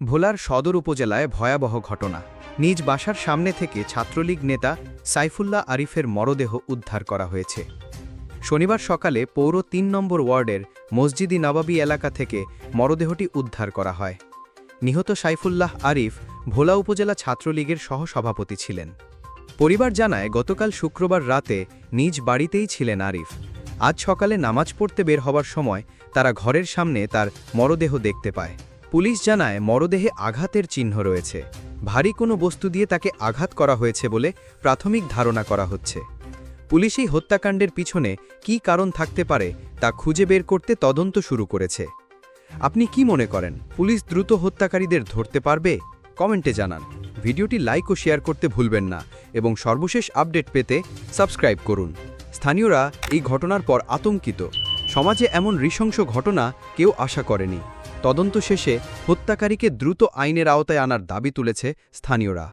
ভোলার সদর উপজেলায় ভয়াবহ ঘটনা। নিজ বাসার সামনে থেকে ছাত্রলীগ নেতা সাইফুল্লাহ আরিফের মরদেহ উদ্ধার করা হয়েছে। শনিবার সকালে পৌর তিন নম্বর ওয়ার্ডের মসজিদি নবাবী এলাকা থেকে মরদেহটি উদ্ধার করা হয়। নিহত সাইফুল্লাহ আরিফ ভোলা উপজেলা ছাত্রলীগের সহসভাপতি ছিলেন। পরিবার জানায়, গতকাল শুক্রবার রাতে নিজ বাড়িতেই ছিলেন আরিফ। আজ সকালে নামাজ পড়তে বের হবার সময় তারা ঘরের সামনে তার মরদেহ দেখতে পায়। পুলিশ জানায় মরদেহে আঘাতের চিহ্ন রয়েছে। ভারী কোনো বস্তু দিয়ে তাকে আঘাত করা হয়েছে বলে প্রাথমিক ধারণা করা হচ্ছে। পুলিশ এই হত্যাকাণ্ডের পিছনে কী কারণ থাকতে পারে তা খুঁজে বের করতে তদন্ত শুরু করেছে। আপনি কি মনে করেন, পুলিশ দ্রুত হত্যাকারীদের ধরতে পারবে? কমেন্টে জানান। ভিডিওটি লাইক ও শেয়ার করতে ভুলবেন না এবং সর্বশেষ আপডেট পেতে সাবস্ক্রাইব করুন। স্থানীয়রা এই ঘটনার পর আতঙ্কিত। সমাজে এমন নৃশংস ঘটনা কেউ আশা করেনি। তদন্ত শেষে হত্যাকারীকে দ্রুত আইনের আওতায় আনার দাবি তুলেছে স্থানীয়রা।